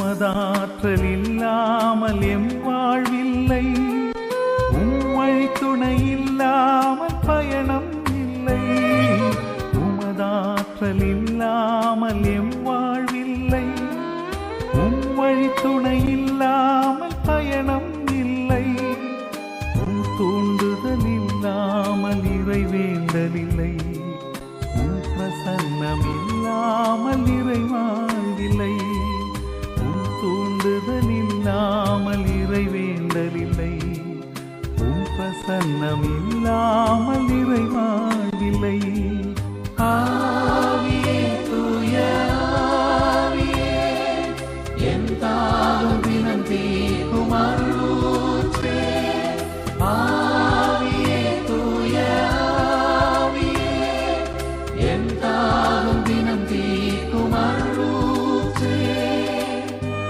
உமதாற்றல் இல்லாமல் எம் வாழ்வில்லை. உம்மை துணை இல்லாமல் பயணம் இல்லை. உமதாற்றல் இல்லாமல் எம் வாழ்வில்லை. உம்மை துணை இல்லாமல் பயணம் இல்லை. உன் தூண்டுதல் இல்லாமல் இறைவேண்டலில்லை உந்துதல் இல்லாமல் இறைவேண்டல் இல்லை உன் பிரசன்னம் இல்லாமல் இறைவாழில்லை ஆவியே தூய ஆவியே என்